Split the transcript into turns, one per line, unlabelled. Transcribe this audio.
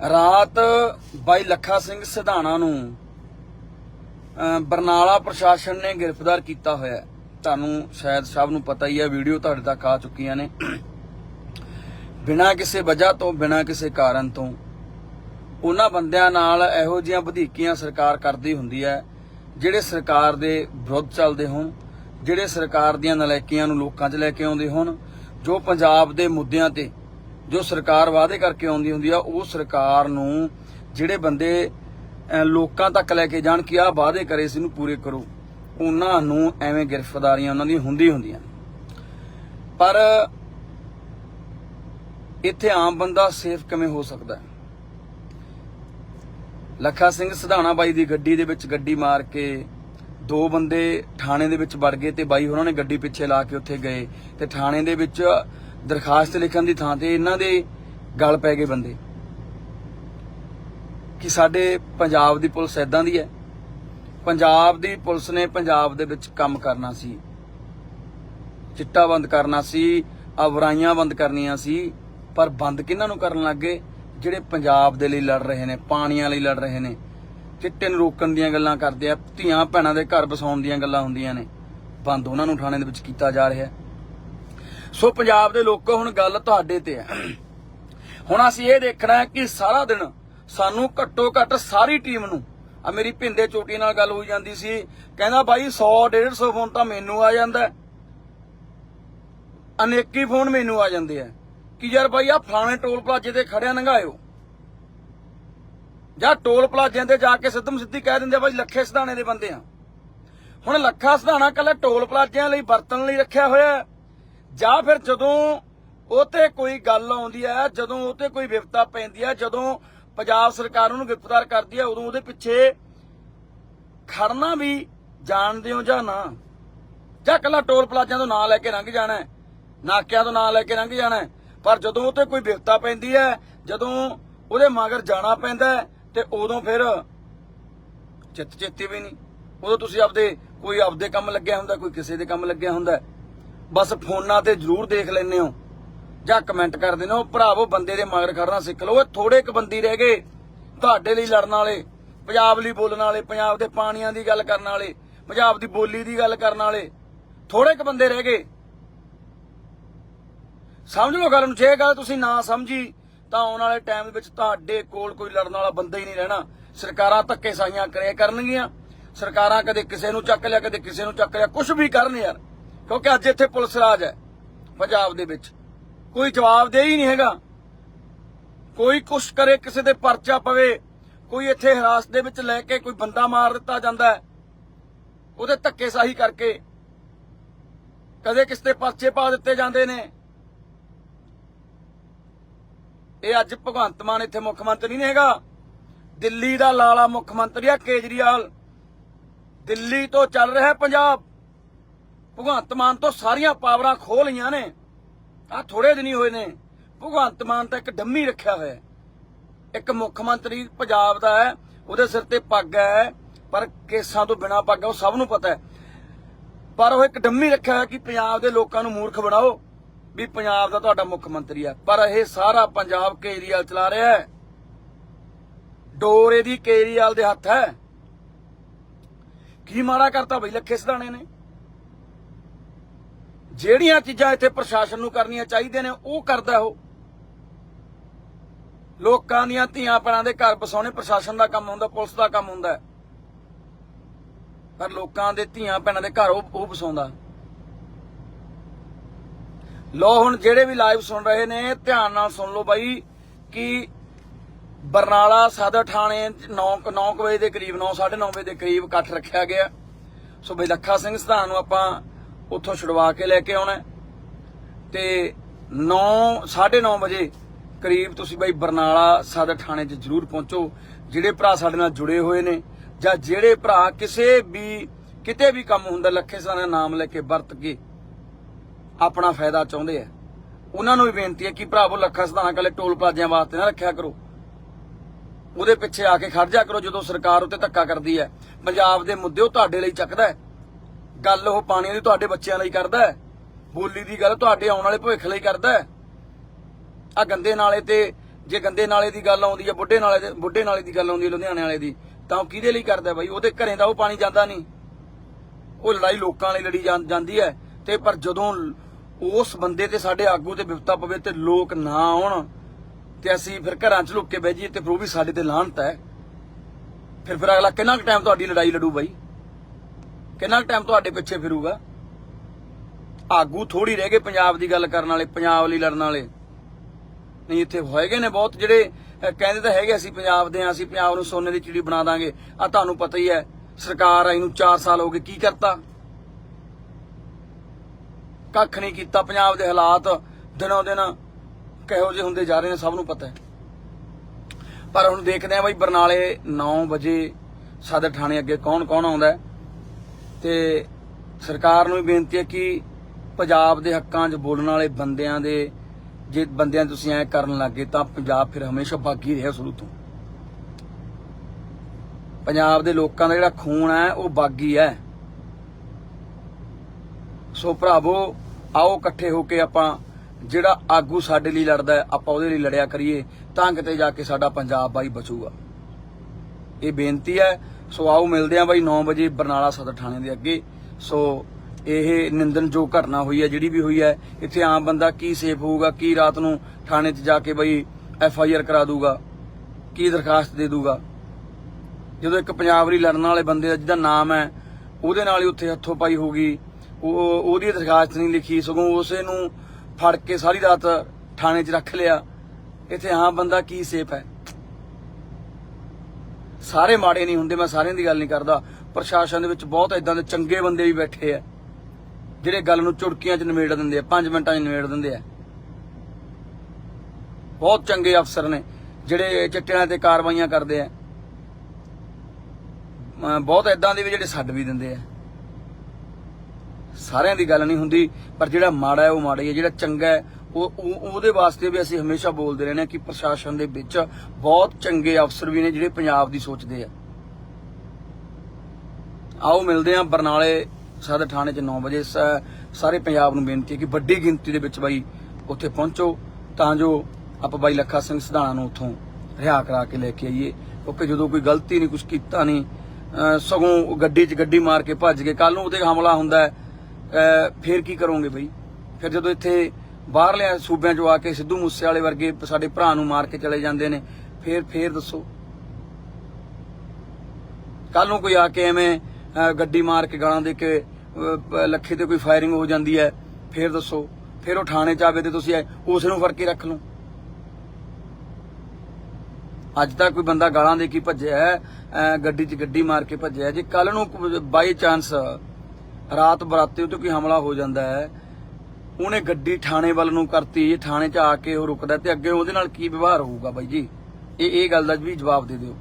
ਰਾਤ ਬਾਈ ਲੱਖਾ ਸਿੰਘ ਸਿਧਾਣਾ ਨੂੰ ਬਰਨਾਲਾ ਪ੍ਰਸ਼ਾਸਨ ਨੇ ਗ੍ਰਿਫਤਾਰ ਕੀਤਾ ਹੋਇਆ ਤੁਹਾਨੂੰ ਸ਼ਾਇਦ ਸਭ ਨੂੰ ਪਤਾ ਹੀ ਹੈ, ਵੀਡੀਓ ਤੁਹਾਡੇ ਤੱਕ ਆ ਚੁੱਕੀਆਂ ਨੇ। ਬਿਨਾਂ ਕਿਸੇ ਵਜ੍ਹਾ ਤੋਂ, ਬਿਨਾਂ ਕਿਸੇ ਕਾਰਨ ਤੋਂ, ਉਹਨਾਂ ਬੰਦਿਆਂ ਨਾਲ ਇਹੋ ਜਿਹੀਆਂ ਵਧੀਕੀਆਂ ਸਰਕਾਰ ਕਰਦੀ ਹੁੰਦੀ ਹੈ, ਜਿਹੜੇ ਸਰਕਾਰ ਦੇ ਵਿਰੁੱਧ ਚੱਲਦੇ ਹੋਣ, ਜਿਹੜੇ ਸਰਕਾਰ ਦੀਆਂ ਨਲਾਇਕੀਆਂ ਨੂੰ ਲੋਕਾਂ 'ਚ ਲੈ ਕੇ ਆਉਂਦੇ ਹੋਣ, ਜੋ ਪੰਜਾਬ ਦੇ ਮੁੱਦਿਆਂ ਤੇ ਜੋ ਸਰਕਾਰ ਵਾਅਦੇ ਕਰਕੇ ਆਉਂਦੀ ਹੁੰਦੀ ਆ, ਉਹ ਸਰਕਾਰ ਨੂੰ ਜਿਹੜੇ ਬੰਦੇ ਲੋਕਾਂ ਤੱਕ ਲੈ ਕੇ ਜਾਣ ਕਿ ਆਹ ਵਾਅਦੇ ਕਰੇ ਸੀ ਨੂੰ ਪੂਰੇ ਕਰੋ, ਉਹਨਾਂ ਨੂੰ ਐਵੇਂ ਗ੍ਰਿਫਤਾਰੀਆਂ ਉਹਨਾਂ ਦੀਆਂ ਹੁੰਦੀ ਹੁੰਦੀਆਂ। ਪਰ ਇੱਥੇ ਆਮ ਬੰਦਾ ਸੇਫ ਕਿਵੇਂ ਹੋ ਸਕਦਾ ਹੈ? ਲੱਖਾ ਸਿੰਘ ਸਿਧਾਣਾ ਬਾਈ ਦੀ ਗੱਡੀ ਦੇ ਵਿੱਚ ਗੱਡੀ ਮਾਰ ਕੇ ਦੋ ਬੰਦੇ ਥਾਣੇ ਦੇ ਵਿੱਚ ਵੜ ਗਏ ਤੇ ਬਾਈ ਉਹਨਾਂ ਨੇ ਗੱਡੀ ਪਿੱਛੇ ਲਾ ਕੇ ਉੱਥੇ ਗਏ ਤੇ ਥਾਣੇ ਦੇ ਵਿੱਚ ਦਰਖਾਸਤ ਲਿਖਣ ਦੀ ਥਾਂ ਤੇ ਇਹਨਾਂ ਦੇ ਗਲ ਪੈ ਗਏ ਬੰਦੇ। ਕਿ ਸਾਡੇ ਪੰਜਾਬ ਦੀ ਪੁਲਿਸ ਐਦਾਂ ਦੀ ਹੈ। ਪੰਜਾਬ ਦੀ ਪੁਲਿਸ ਨੇ ਪੰਜਾਬ ਦੇ ਵਿੱਚ ਕੰਮ ਕਰਨਾ ਸੀ। ਚਿੱਟਾ ਬੰਦ ਕਰਨਾ ਸੀ, ਅਵਰਾਈਆਂ ਬੰਦ ਕਰਨੀਆਂ ਸੀ, ਪਰ ਬੰਦ ਕਿਹਨਾਂ ਨੂੰ ਕਰਨ ਲੱਗੇ ਜਿਹੜੇ ਪੰਜਾਬ ਦੇ ਲਈ ਲੜ ਰਹੇ ਨੇ, ਪਾਣੀਆਂ ਲਈ ਲੜ ਰਹੇ ਨੇ। ਚਿੱਟੇ ਨੂੰ ਰੋਕਣ ਦੀਆਂ ਗੱਲਾਂ ਕਰਦੇ ਆ, ਧੀਆਂ ਭੈਣਾਂ ਦੇ ਘਰ ਵਸਾਉਣ ਦੀਆਂ ਗੱਲਾਂ ਹੁੰਦੀਆਂ ਨੇ। ਬੰਦ ਉਹਨਾਂ ਨੂੰ ਥਾਣੇ ਦੇ ਵਿੱਚ ਕੀਤਾ ਜਾ ਰਿਹਾ। ਹੈ ਸੋ ਪੰਜਾਬ ਦੇ ਲੋਕੋ ਹੁਣ ਗੱਲ ਤੁਹਾਡੇ ਤੇ ਹੈ ਹੁਣ ਅਸੀਂ ਇਹ ਦੇਖਣਾ ਹੈ ਕਿ ਸਾਰਾ ਦਿਨ ਸਾਨੂੰ ਘੱਟੋ ਘੱਟ ਸਾਰੀ ਟੀਮ ਨੂੰ ਆ ਮੇਰੀ ਭਿੰਦੇ ਚੋਟੀ ਨਾਲ ਗੱਲ ਹੋਈ ਜਾਂਦੀ ਸੀ, ਕਹਿੰਦਾ ਬਾਈ 100 150 ਫੋਨ ਤਾਂ ਮੈਨੂੰ ਆ ਜਾਂਦਾ ਅਨੇਕੀ ਫੋਨ ਮੈਨੂੰ ਆ ਜਾਂਦੇ ਆ। ਕਿ ਯਾਰ ਬਾਈ ਆ ਫਲਾਣੇ ਟੋਲ ਪਲਾਜ਼ੇ ਤੇ ਖੜਿਆ ਨੰਗਾਇਓ। ਜਾਂ ਟੋਲ ਪਲਾਜ਼ਿਆਂ ਤੇ ਜਾ ਕੇ ਸਿੱਧਮ ਸਿੱਧੀ ਕਹਿ ਦਿੰਦੇ ਬਾਈ ਲੱਖੇ ਸਿਧਾਣੇ ਦੇ ਬੰਦੇ ਆ। ਹੁਣ ਲੱਖਾ ਸਿਧਾਣਾ ਕੱਲਾ ਟੋਲ ਪਲਾਜ਼ਿਆਂ ਲਈ ਵਰਤਣ ਲਈ ਰੱਖਿਆ ਹੋਇਆ ਜਾਂ ਫਿਰ ਜਦੋਂ ਉਹ ਕੋਈ ਗੱਲ ਆਉਂਦੀ ਹੈ ਜਦੋਂ ਉਹ ਤੇ ਕੋਈ ਵਿਪਤਾ ਪੈਂਦੀ ਹੈ ਜਦੋਂ ਪੰਜਾਬ ਸਰਕਾਰ ਉਹਨੂੰ ਗ੍ਰਿਫਤਾਰ ਕਰਦੀ ਹੈ ਉਦੋਂ ਉਹਦੇ ਪਿੱਛੇ ਖੜਨਾ ਵੀ ਜਾਣਦੇ ਹੋ ਜਾਂ ਨਾ? ਜਾਂ ਕੱਲਾ ਟੋਲ ਪਲਾਜ਼ਿਆਂ ਤੋਂ ਨਾਂ ਲੈ ਕੇ ਲੰਘ ਜਾਣਾ ਹੈ, ਨਾਕਿਆਂ ਤੋਂ ਨਾਂ ਲੈ ਕੇ ਲੰਘ ਜਾਣਾ ਪਰ ਜਦੋਂ ਉਹ ਕੋਈ ਵਿਪਤਾ ਪੈਂਦੀ ਹੈ ਜਦੋਂ ਉਹਦੇ ਮਗਰ ਜਾਣਾ ਪੈਂਦਾ ਤੇ ਉਦੋਂ ਫਿਰ ਚਿੱਤ ਚੇਤੀ ਵੀ ਨਹੀਂ। ਉਦੋਂ ਤੁਸੀਂ ਆਪਦੇ ਕੋਈ ਆਪਦੇ ਕੰਮ ਲੱਗਿਆ ਹੁੰਦਾ ਕੋਈ ਕਿਸੇ ਦੇ ਕੰਮ ਲੱਗਿਆ ਹੁੰਦਾ ਬਸ ਫੋਨਾਂ ਤੇ ਜ਼ਰੂਰ ਦੇਖ ਲੈਂਦੇ ਹੋ। ਜਾਂ ਕਮੈਂਟ ਕਰ ਦਿੰਦੇ ਹੋ, ਭਰਾਵੋ, ਬੰਦੇ ਦੇ ਮਗਰ ਖੜਨਾ ਸਿੱਖ ਲਓ। ਇਹ ਥੋੜੇ ਕੁ ਬੰਦੀ ਰਹਿ ਗਏ, ਤੁਹਾਡੇ ਲਈ ਲੜਨ ਵਾਲੇ, ਪੰਜਾਬ ਲਈ ਬੋਲਣ ਵਾਲੇ, ਪੰਜਾਬ ਦੇ ਪਾਣੀਆਂ ਦੀ ਗੱਲ ਕਰਨ ਵਾਲੇ, ਪੰਜਾਬ ਦੀ ਬੋਲੀ ਦੀ ਗੱਲ ਕਰਨ ਵਾਲੇ ਥੋੜੇ ਕੁ ਬੰਦੇ ਰਹਿ ਗਏ। ਸਮਝ ਲਓ ਗੱਲ ਨੂੰ, ਜੇ ਗੱਲ ਤੁਸੀਂ ਨਾ ਸਮਝੀ, ਤਾਂ ਆਉਣ ਵਾਲੇ ਟਾਈਮ ਦੇ ਵਿੱਚ ਤੁਹਾਡੇ ਕੋਲ ਕੋਈ ਲੜਨ ਵਾਲਾ ਬੰਦਾ ਹੀ ਨਹੀਂ ਰਹਿਣਾ। ਸਰਕਾਰਾਂ ਧੱਕੇ ਸਾਈਆਂ ਕਰਿਆ ਕਰਨਗੀਆਂ। ਸਰਕਾਰਾਂ ਕਦੇ ਕਿਸੇ ਨੂੰ ਚੱਕ ਲਿਆ, ਕਦੇ ਕਿਸੇ ਨੂੰ ਚੱਕ ਲਿਆ ਕੁਝ ਵੀ ਕਰਨ ਯਾਰ। ਕਿਉਂਕਿ ਅੱਜ ਇੱਥੇ ਪੁਲਿਸ ਰਾਜ ਹੈ ਪੰਜਾਬ ਦੇ ਵਿੱਚ। ਕੋਈ ਜਵਾਬ ਹੀ ਨਹੀਂ ਹੈਗਾ। ਕੋਈ ਕੁਛ ਕਰੇ, ਕਿਸੇ ਦੇ ਪਰਚਾ ਪਵੇ, ਕੋਈ ਇੱਥੇ ਹਿਰਾਸਤ ਦੇ ਵਿੱਚ ਲੈ ਕੇ ਕੋਈ ਬੰਦਾ ਮਾਰ ਦਿੱਤਾ ਜਾਂਦਾ ਹੈ, ਉਹਦੇ ਧੱਕੇਸ਼ਾਹੀ ਕਰਕੇ ਕਦੇ ਕਿਸੇ ਤੇ ਪਰਚੇ ਪਾ ਦਿੱਤੇ ਜਾਂਦੇ ਨੇ। ਇਹ ਅੱਜ ਭਗਵੰਤ ਮਾਨ ਇੱਥੇ ਮੁੱਖ ਮੰਤਰੀ ਨਹੀਂ ਹੈਗਾ। ਦਿੱਲੀ ਦਾ ਲਾਲਾ ਮੁੱਖ ਮੰਤਰੀ ਆ ਕੇਜਰੀਵਾਲ। ਦਿੱਲੀ ਤੋਂ ਚੱਲ ਰਿਹਾ ਪੰਜਾਬ। ਭਗਵੰਤ ਮਾਨ ਤੋਂ ਸਾਰੀਆਂ ਪਾਵਰਾਂ ਖੋਹ ਲਈਆਂ ਨੇ। ਆ ਥੋੜੇ ਦਿਨ ਹੀ ਹੋਏ ਨੇ। ਭਗਵੰਤ ਮਾਨ ਤਾਂ ਇੱਕ ਡੰਮੀ ਰੱਖਿਆ ਹੋਇਆ ਹੈ। ਇੱਕ ਮੁੱਖ ਮੰਤਰੀ ਪੰਜਾਬ ਦਾ ਹੈ, ਉਹਦੇ ਸਿਰ ਤੇ ਪੱਗ ਹੈ, ਪਰ ਕੇਸਾਂ ਤੋਂ ਬਿਨਾ ਪੱਗ ਹੈ, ਉਹ ਸਭ ਨੂੰ ਪਤਾ ਹੈ। ਪਰ ਉਹ ਇੱਕ ਡੰਮੀ ਰੱਖਿਆ ਹੋਇਆ ਕਿ ਪੰਜਾਬ ਦੇ ਲੋਕਾਂ ਨੂੰ ਮੂਰਖ ਬਣਾਓ, ਵੀ ਪੰਜਾਬ ਦਾ ਤੁਹਾਡਾ ਮੁੱਖ ਮੰਤਰੀ ਹੈ। ਪਰ ਇਹ ਸਾਰਾ ਪੰਜਾਬ ਕੇਜਰੀਵਾਲ ਚਲਾ ਰਿਹਾ ਹੈ। ਡੋਰ ਇਹਦੀ ਕੇਜਰੀਵਾਲ ਦੇ ਹੱਥ ਹੈ। ਕੀ ਮਾੜਾ ਕਰਤਾ ਬਈ, ਲੱਖੇ ਸਿਧਾਣੇ ਨੇ। ਜਿਹੜੀਆਂ ਚੀਜ਼ਾਂ ਇੱਥੇ ਪ੍ਰਸ਼ਾਸਨ ਨੂੰ ਕਰਨੀਆਂ ਚਾਹੀਦੀਆਂ ਨੇ, ਉਹ ਕਰਦਾ ਉਹ। ਲੋਕਾਂ ਦੀਆਂ ਧੀਆਂ ਭੈਣਾਂ ਦੇ ਘਰ ਬਸਾਉਣੇ ਪ੍ਰਸ਼ਾਸਨ ਦਾ ਕੰਮ ਹੁੰਦਾ, ਪੁਲਿਸ ਦਾ ਕੰਮ ਹੁੰਦਾ। ਪਰ ਲੋਕਾਂ ਦੇ ਧੀਆਂ ਭੈਣਾਂ ਦੇ ਘਰ ਉਹ ਉਹ ਬਸਾਉਂਦਾ ਲੋ ਹੁਣ ਜਿਹੜੇ ਵੀ ਲਾਈਵ ਸੁਣ ਰਹੇ ਨੇ, ਧਿਆਨ ਨਾਲ ਸੁਣ ਲਓ ਬਾਈ, ਕਿ ਬਰਨਾਲਾ ਸਦਰ ਥਾਣੇ 9 9 ਵਜੇ ਦੇ ਕਰੀਬ 9 9:30 ਵਜੇ ਦੇ ਕਰੀਬ ਇਕੱਠ ਰੱਖਿਆ ਗਿਆ। ਸੋ ਬਈ ਲੱਖਾ ਸਿੰਘ ਸਧਾਨ ਨੂੰ ਆਪਾਂ ਉੱਥੋਂ ਛੁਡਵਾ ਕੇ ਲੈ ਕੇ ਆਉਣਾ ਹੈ। ਤੇ 9 9:30 ਵਜੇ ਕਰੀਬ ਤੁਸੀਂ ਬਾਈ ਬਰਨਾਲਾ ਸਦਰ ਥਾਣੇ 'ਚ ਜ਼ਰੂਰ ਪਹੁੰਚੋ, ਜਿਹੜੇ ਭਰਾ ਸਾਡੇ ਨਾਲ ਜੁੜੇ ਹੋਏ ਨੇ, ਜਾਂ ਜਿਹੜੇ ਭਰਾ ਕਿਸੇ ਵੀ, ਕਿਤੇ ਵੀ ਕੰਮ ਹੁੰਦਾ, ਲੱਖੇ ਸਧਾਨ ਦਾ ਨਾਮ ਲੈ ਕੇ ਵਰਤ ਕੇ ਆਪਣਾ ਫਾਇਦਾ ਚਾਹੁੰਦੇ ਆ। ਉਹਨਾਂ ਨੂੰ ਵੀ ਬੇਨਤੀ ਹੈ ਕਿ ਭਰਾਵੋ ਲੱਖਾ ਸਧਾਨਾ ਕੱਲੇ ਟੋਲ ਪਲਾਜ਼ਿਆਂ ਵਾਸਤੇ ਨਾ ਰੱਖਿਆ ਕਰੋ। ਉਹਦੇ ਪਿੱਛੇ ਆ ਕੇ ਖੜ ਜਾ ਕਰੋ, ਜਦੋਂ ਸਰਕਾਰ ਉੱਤੇ ਧੱਕਾ ਕਰਦੀ ਹੈ। ਪੰਜਾਬ ਦੇ ਮੁੱਦੇ ਉਹ ਤੁਹਾਡੇ ਲਈ ਚੱਕਦਾ ਹੈ। ਗੱਲ ਉਹ ਪਾਣੀ ਦੀ ਤੁਹਾਡੇ ਬੱਚਿਆਂ ਲਈ ਕਰਦਾ ਹੈ, ਬੋਲੀ ਦੀ ਗੱਲ ਤੁਹਾਡੇ ਆਉਣ ਵਾਲੇ ਭਵਿੱਖ ਲਈ ਕਰਦਾ ਹੈ। ਆ ਗੰਦੇ ਨਾਲੇ ਤੇ ਜੇ ਗੰਦੇ ਨਾਲੇ ਦੀ ਗੱਲ ਆਉਂਦੀ ਹੈ, ਬੁੱਢੇ ਨਾਲੇ ਦੇ ਬੁੱਢੇ ਨਾਲੇ ਦੀ ਗੱਲ ਆਉਂਦੀ ਹੈ, ਲੁਧਿਆਣੇ ਵਾਲੇ ਦੀ, ਤਾਂ ਉਹ ਕਿਹਦੇ ਲਈ ਕਰਦਾ ਬਾਈ? ਉਹਦੇ ਘਰੇ ਦਾ ਉਹ ਪਾਣੀ ਜਾਂਦਾ ਨਹੀਂ। ਉਹ ਲੜਾਈ ਲੋਕਾਂ ਲਈ ਲੜੀ ਜਾਂ- ਜਾਂਦੀ ਹੈ। ਤੇ ਪਰ ਜਦੋਂ ਉਸ ਬੰਦੇ ਤੇ ਸਾਡੇ ਆਗੂ ਤੇ ਵਿਪਤਾ ਪਵੇ ਤੇ ਲੋਕ ਨਾ ਆਉਣ, ਤੇ ਅਸੀਂ ਫਿਰ ਘਰਾਂ 'ਚ ਲੁੱਕ ਕੇ ਬਹਿ ਜਾਈਏ ਤੇ ਫਿਰ ਉਹ ਵੀ ਸਾਡੇ ਤੇ ਲਾਹਨਤ ਹੈ। ਫਿਰ ਫਿਰ ਅਗਲਾ ਕਿੰਨਾ ਕੁ ਟਾਈਮ ਤੁਹਾਡੀ ਲੜਾਈ ਲੜੂ ਬਾਈ? ਕਿੰਨਾ ਟਾਈਮ ਤੁਹਾਡੇ ਪਿੱਛੇ ਫਿਰੂਗਾ? ਆਗੂ ਥੋੜੀ ਰਹਿ ਗਏ ਪੰਜਾਬ ਦੀ ਗੱਲ ਕਰਨ ਵਾਲੇ, ਪੰਜਾਬ ਲਈ ਲੜਨ ਵਾਲੇ। ਨਹੀਂ, ਇੱਥੇ ਹੋਏਗੇ ਨੇ ਬਹੁਤ ਜਿਹੜੇ ਕਹਿੰਦੇ ਤਾਂ ਹੈਗੇ ਅਸੀਂ ਪੰਜਾਬ ਦੇ ਆ ਅਸੀਂ ਪੰਜਾਬ ਨੂੰ ਸੋਨੇ ਦੀ ਚਿੜੀ ਬਣਾ ਦਾਂਗੇ। ਆ ਤੁਹਾਨੂੰ ਪਤਾ ਹੀ ਹੈ, ਸਰਕਾਰ ਆਈ ਨੂੰ 4 ਸਾਲ ਹੋ ਗਏ, ਕੀ ਕਰਤਾ? ਕੱਖ ਨਹੀਂ ਕੀਤਾ, ਪੰਜਾਬ ਦੇ ਹਾਲਾਤ ਦਿਨੋਂ ਦਿਨ ਕਿਹੋ ਜਿਹੇ ਹੁੰਦੇ ਜਾ ਰਹੇ ਨੇ, ਸਭ ਨੂੰ ਪਤਾ ਹੈ। ਪਰ ਹੁਣ ਦੇਖਦੇ ਆ ਬਈ ਬਰਨਾਲੇ 9 ਵਜੇ ਸਦਰ ਥਾਣੇ ਅੱਗੇ ਕੌਣ ਕੌਣ ਆਉਂਦਾ ਹੈ। ਤੇ ਸਰਕਾਰ ਨੂੰ ਵੀ ਬੇਨਤੀ ਹੈ ਕਿ ਪੰਜਾਬ ਦੇ ਹੱਕਾਂ 'ਚ ਬੋਲਣ ਵਾਲੇ ਬੰਦਿਆਂ ਦੇ, ਜੇ ਬੰਦਿਆਂ ਤੁਸੀਂ ਐ ਕਰਨ ਲੱਗੇ ਤਾਂ ਪੰਜਾਬ ਫਿਰ ਹਮੇਸ਼ਾ ਬਾਗੀ ਰਿਹਾ ਸ਼ੁਰੂ ਤੋਂ। ਪੰਜਾਬ ਦੇ ਲੋਕਾਂ ਦਾ ਜਿਹੜਾ ਖੂਨ ਹੈ, ਉਹ ਬਾਗੀ ਹੈ। ਸੋ ਭਰਾਵੋ, ਆਓ ਇਕੱਠੇ ਹੋ ਕੇ ਆਪਾਂ ਜਿਹੜਾ ਆਗੂ ਸਾਡੇ ਲਈ ਲੜਦਾ ਆਪਾਂ ਉਹਦੇ ਲਈ ਲੜਿਆ ਕਰੀਏ, ਤਾਂ ਕਿਤੇ ਜਾ ਕੇ ਸਾਡਾ ਪੰਜਾਬ ਬਾਈ ਬਚੂਗਾ। ਇਹ ਬੇਨਤੀ ਹੈ ਸੋ ਆਓ ਮਿਲਦੇ ਆਂ ਬਾਈ 9 ਵਜੇ ਬਰਨਾਲਾ ਸਦਰ ਥਾਣੇ ਦੇ ਅੱਗੇ। ਸੋ ਇਹ ਨਿੰਦਨ ਜੋ ਘਟਨਾ ਹੋਈ ਹੈ, ਜਿਹੜੀ ਵੀ ਹੋਈ ਹੈ, ਇੱਥੇ ਆਮ ਬੰਦਾ ਕੀ ਸੇਫ ਹੋਊਗਾ, ਕੀ ਰਾਤ ਨੂੰ ਥਾਣੇ 'ਚ ਜਾ ਕੇ ਬਈ ਐਫ ਆਈ ਆਰ ਕਰਾ ਦੂਗਾ ਕੀ ਦਰਖਾਸਤ ਦੇ ਦੂਗਾ ਜਦੋਂ ਇੱਕ ਪੰਜਾਬ ਲਈ ਲੜਨ ਵਾਲੇ ਬੰਦੇ ਦਾ ਜਿਹਦਾ ਨਾਮ ਹੈ, ਉਹਦੇ ਨਾਲ ਹੀ ਉੱਥੇ ਹੱਥੋਂ ਪਾਈ ਹੋਗੀ ਉਹ ਉਹਦੀ ਦਰਖਾਸਤ ਨਹੀਂ ਲਿਖੀ, ਸਗੋਂ ਉਸੇ ਨੂੰ ਫੜ ਕੇ ਸਾਰੀ ਰਾਤ ਥਾਣੇ 'ਚ ਰੱਖ ਲਿਆ। ਇੱਥੇ ਆਮ ਬੰਦਾ ਕੀ ਸੇਫ ਹੈ? ਸਾਰੇ ਮਾੜੇ ਨਹੀਂ ਹੁੰਦੇ, ਮੈਂ ਸਾਰਿਆਂ ਦੀ ਗੱਲ ਨਹੀਂ ਕਰਦਾ। ਪ੍ਰਸ਼ਾਸਨ ਦੇ ਵਿੱਚ ਬਹੁਤ ਇਦਾਂ ਦੇ ਚੰਗੇ ਬੰਦੇ ਵੀ ਬੈਠੇ ਆ, ਜਿਹੜੇ ਗੱਲ ਨੂੰ ਚੁਟਕੀਆਂ 'ਚ ਨਿਮੇੜ ਦਿੰਦੇ ਆ 5 ਮਿੰਟਾਂ 'ਚ ਨਿਮੇੜ ਦਿੰਦੇ ਆ। ਬਹੁਤ ਚੰਗੇ ਅਫਸਰ ਨੇ, ਜਿਹੜੇ ਚਿੱਟਿਆਂ ਤੇ ਕਾਰਵਾਈਆਂ ਕਰਦੇ ਆ। ਬਹੁਤ ਇਦਾਂ ਦੇ ਵੀ ਜਿਹੜੇ ਛੱਡ ਵੀ ਦਿੰਦੇ ਆ। ਸਾਰਿਆਂ ਦੀ ਗੱਲ ਨਹੀਂ ਹੁੰਦੀ, ਪਰ ਜਿਹੜਾ ਮਾੜਾ ਹੈ ਉਹ ਮਾੜਾ ਹੀ ਹੈ, ਜਿਹੜਾ ਚੰਗਾ ਹੈ ਉਹ ਉਹਦੇ ਵਾਸਤੇ ਵੀ ਅਸੀਂ ਹਮੇਸ਼ਾ ਬੋਲਦੇ ਰਹਿੰਦੇ ਹਾਂ ਕਿ ਪ੍ਰਸ਼ਾਸਨ ਦੇ ਵਿੱਚ ਬਹੁਤ ਚੰਗੇ ਅਫਸਰ ਵੀ ਨੇ ਜਿਹੜੇ ਪੰਜਾਬ ਦੀ ਸੋਚਦੇ ਆ। ਆਓ ਮਿਲਦੇ ਹਾਂ ਬਰਨਾਲੇ ਸਾਡੇ ਥਾਣੇ 'ਚ 9 ਵਜੇ। ਸਾਰੇ ਪੰਜਾਬ ਨੂੰ ਬੇਨਤੀ ਹੈ ਕਿ ਵੱਡੀ ਗਿਣਤੀ ਦੇ ਵਿੱਚ ਬਾਈ ਉੱਥੇ ਪਹੁੰਚੋ, ਤਾਂ ਜੋ ਆਪਾਂ ਬਾਈ ਲੱਖਾ ਸਿੰਘ ਸਿਧਾਣਾ ਨੂੰ ਉੱਥੋਂ ਰਿਹਾ ਕਰਾ ਕੇ ਲੈ ਕੇ ਆਈਏ। ਕਿਉਂਕਿ ਜਦੋਂ ਕੋਈ ਗਲਤੀ ਨਹੀਂ ਕੁਝ ਕੀਤਾ ਨਹੀਂ ਸਗੋਂ ਗੱਡੀ 'ਚ ਗੱਡੀ ਮਾਰ ਕੇ ਭੱਜ ਗਏ। ਕੱਲ ਨੂੰ ਉਹਦੇ ਹਮਲਾ ਹੁੰਦਾ ਹੈ। ਫੇਰ ਕੀ ਕਰੋਗੇ ਬਈ? ਫਿਰ ਜਦੋਂ ਇੱਥੇ ਬਾਹਰਲੇ ਸੂਬਿਆਂ 'ਚੋਂ ਆ ਕੇ ਸਿੱਧੂ ਮੂਸੇ ਵਾਲੇ ਵਰਗੇ ਸਾਡੇ ਭਰਾ ਨੂੰ ਮਾਰ ਕੇ ਚਲੇ ਜਾਂਦੇ ਨੇ। ਫੇਰ ਫੇਰ ਦੱਸੋ। ਕੱਲ ਨੂੰ ਕੋਈ ਆ ਕੇ ਐਵੇਂ ਗੱਡੀ ਮਾਰ ਕੇ ਗਾਲਾਂ ਦੇ ਕੇ ਲੱਖੇ ਤੇ ਕੋਈ ਫਾਇਰਿੰਗ ਹੋ ਜਾਂਦੀ ਹੈ, ਫੇਰ ਦੱਸੋ। ਫਿਰ ਉਹ ਥਾਣੇ ਚ ਆਵੇ ਤੇ ਤੁਸੀਂ ਐ- ਉਸ ਨੂੰ ਫੜ ਕੇ ਰੱਖ ਲਓ। ਅੱਜ ਤੱਕ ਕੋਈ ਬੰਦਾ ਗਾਲਾਂ ਦੇ ਕੇ ਭੱਜਿਆ ਗੱਡੀ 'ਚ ਗੱਡੀ ਮਾਰ ਕੇ ਭੱਜਿਆ ਜੇ ਕੱਲ ਨੂੰ ਬਾਈ ਚਾਂਸ ਰਾਤ ਬਰਾਤੇ ਉਤੇ ਕੋਈ ਹਮਲਾ ਹੋ ਜਾਂਦਾ ਹੈ ਉਹਨੇ ਗੱਡੀ ਥਾਣੇ ਵੱਲ ਨੂੰ ਕਰਤੀ, ਥਾਣੇ 'ਚ ਆ ਕੇ ਉਹ ਰੁਕਦਾ ਤੇ ਅੱਗੇ ਉਹਦੇ ਨਾਲ ਕੀ ਵਿਵਹਾਰ ਹੋਊਗਾ ਬਾਈ ਜੀ? ਇਹ ਇਹ ਗੱਲ ਦਾ ਵੀ ਜਵਾਬ ਦੇ ਦਿਓ।